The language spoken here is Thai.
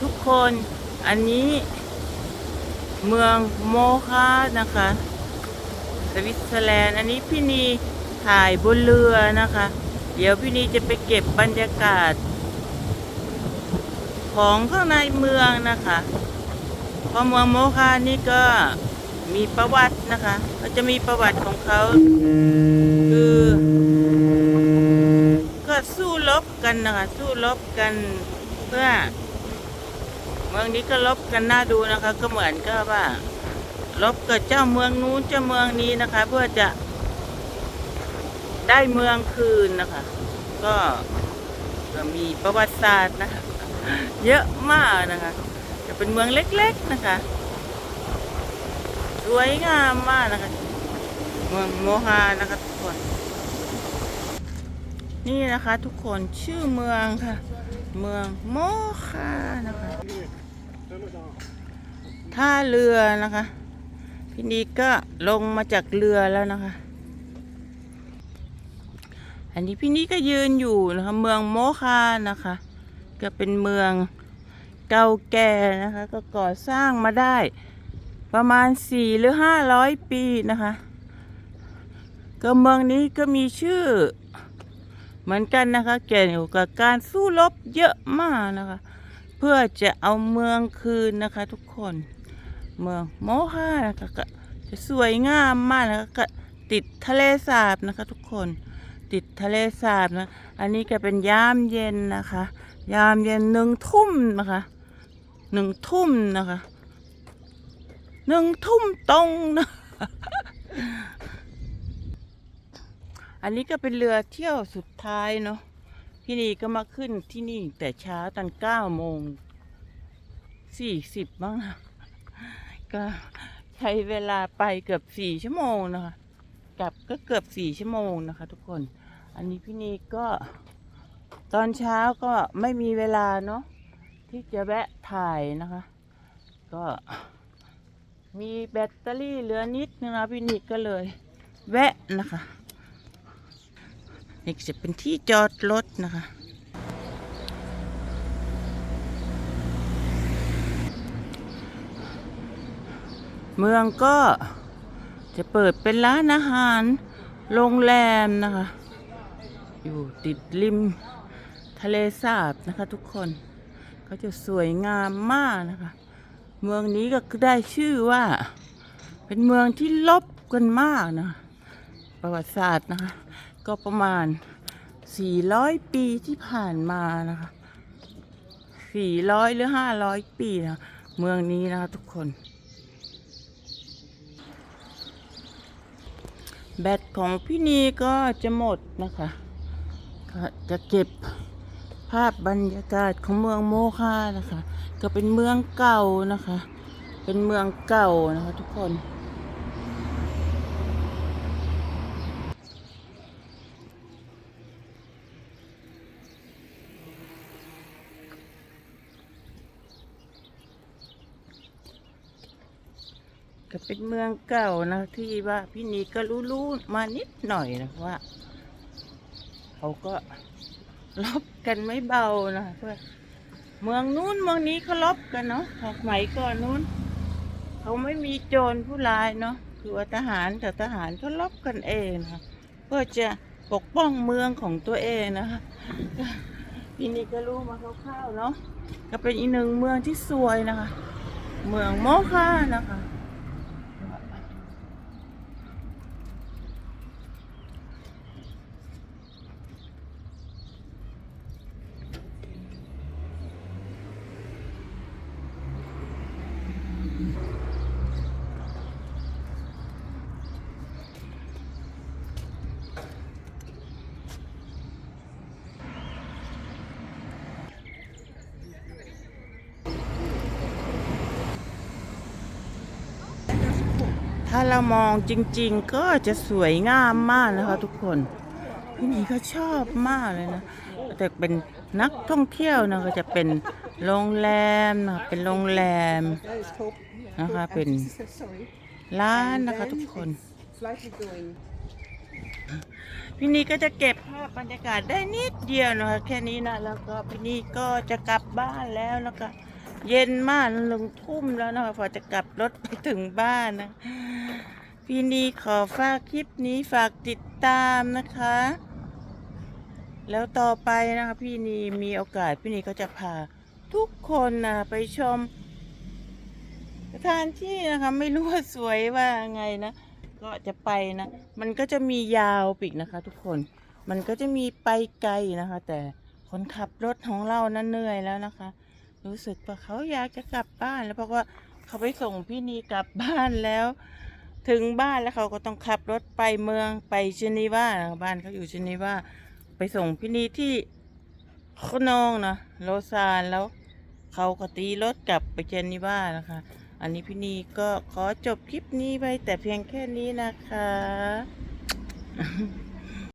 ทุกคนอันนี้เมืองโมคานะคะ สวิตเซอร์แลนด์ อันนี้พี่นีถ่ายบนเรือนะคะ เดี๋ยวพี่นีจะไปเก็บบรรยากาศ ของข้างในเมืองนะคะเพราะเมืองโมคานี่ก็มีประวัตินะคะก็จะมีประวัติของเขาคือก็สู้รบกันนะคะสู้รบกันเพื่อ มืองนี้ก็รบกันน่าดูนะคะ ก็เหมือนกับว่ารบกับเจ้าเมืองนู้นเจ้าเมืองนี้นะคะ เพื่อจะได้เมืองคืนนะคะ ก็มีประวัติศาสตร์นะคะเยอะมากนะคะ จะเป็นเมืองเล็กๆนะคะ สวยงามมากนะคะ เมืองโมฮานะคะทุกคน นี่นะคะทุกคนชื่อเมืองค่ะ เมืองโมคานะคะ ท่าเรือนะคะพี่นีก็ลงมาจากเรือแล้วนะคะ อันนี้พี่นีก็ยืนอยู่นะคะ เมืองโมคานะคะ ก็เป็นเมืองเก่าแก่นะคะ ก็ก่อสร้างมาได้ ประมาณสี่หรือห้าร้อยปีนะคะ ก็เมืองนี้ก็มีชื่อเหมือนกันนะคะเกี่ยวกับการสู้รบเยอะมากนะคะ เพื่อจะเอาเมืองคืนนะคะ ทุกคน เมืองโมฮานะคะก็จะสวยงามมากนะคะก็ติดทะเลสาบนะคะ ทุกคนติดทะเลสาบนะ อันนี้ก็เป็นยามเย็นนะคะ ยามเย็นหนึ่งทุ่มนะคะหนึ่งทุ่มนะคะหนึ่งทุ่มตรงนะอันนี้ก็เป็นเรือเที่ยวสุดท้ายเนาะ พี่นีก็มาขึ้นที่นี่แต่เช้าตอนเก้าโมงสี่สิบบ้างนะก็ใช้เวลาไปเกือบสี่ชั่วโมงนะคะ กลับก็เกือบสี่ชั่วโมงนะคะ ทุกคน อันนี้พี่นีก็ ตอนเช้าก็ไม่มีเวลาเนาะที่จะแวะถ่ายนะคะ ก็มีแบตเตอรี่เหลือนิดนึงนะพี่นีก็เลย แวะนะคะ นี่จะเป็นที่จอดรถนะคะเมืองก็จะเปิดเป็นร้านอาหาร โรงแรมนะคะ อยู่ติดริมทะเลสาบนะคะทุกคนก็จะสวยงามมากนะคะ เมืองนี้ก็ได้ชื่อว่า เป็นเมืองที่ลบกันมากนะะประวัติศาสตร์นะคะ ก็ประมาณ 400 ปีที่ผ่านมานะคะ 400 หรือ 500 ปีนะเมืองนี้นะคะทุกคน แบตของพี่นีก็จะหมดนะคะก็จะเก็บภาพบรรยากาศของเมืองโมคานะคะ ก็เป็นเมืองเก่านะคะ เป็นเมืองเก่านะคะทุกคน ก็เป็นเมืองเก่านะที่ว่าพี่นีก็รู้ๆมานิดหน่อยนะว่าเขาก็ลบกันไม่เบานะเพื่อเมืองนู้นเมืองนี้เขาลบกันเนาะสมัยก่อนนู้นเขาไม่มีโจรผู้ร้ายเนาะคือว่าทหารแต่ทหารก็ลบกันเองนะคะเพื่อจะปกป้องเมืองของตัวเองนะคะพี่นีก็รู้มาคร่าวๆเนาะก็เป็นอีกหนึ่งเมืองที่สวยนะคะ เมืองโมคานะคะ ถ้าเรามองจริงๆ ก็จะสวยงามมากนะคะทุกคนพี่หมีก็ชอบมากเลยนะ แต่เป็นนักท่องเที่ยวนะก็จะเป็นโรงแรมนะคะเป็นโรงแรมนะคะเป็นร้านนะคะทุกคนพี่นี่ก็จะเก็บภาพบรรยากาศได้นิดเดียวนะคะแค่นี้นะแล้วก็พี่นี่ก็จะกลับบ้านแล้วนะคะ เย็นมากลงทุ่มแล้วนะคะพอจะกลับรถไปถึงบ้านนะ พี่นีขอฝากคลิปนี้ฝากติดตามนะคะ แล้วต่อไปนะคะพี่นีมีโอกาสพี่นีก็จะพาทุกคนนะไปชมสถานที่นะคะไม่รู้ว่าสวยว่าไงนะก็จะไปนะ มันก็จะมียาวปีกนะคะ ทุกคน มันก็จะมีไปไกลนะคะ แต่คนขับรถของเรานั้นเหนื่อยแล้วนะคะ รู้สึกว่าเขาอยากจะกลับบ้านแล้วเพราะว่าเขาไปส่งพี่นีกลับบ้านแล้ว ถึงบ้านแล้วเขาก็ต้องขับรถไปเมืองไปเจนีวาบ้านเขาอยู่เจนีวาไปส่งพี่นีที่โคโนองนะโลซานแล้วเขาก็ตีรถกลับไปเจนีวานะคะ อันนี้พี่นีก็ขอจบคลิปนี้ไปแต่เพียงแค่นี้นะคะ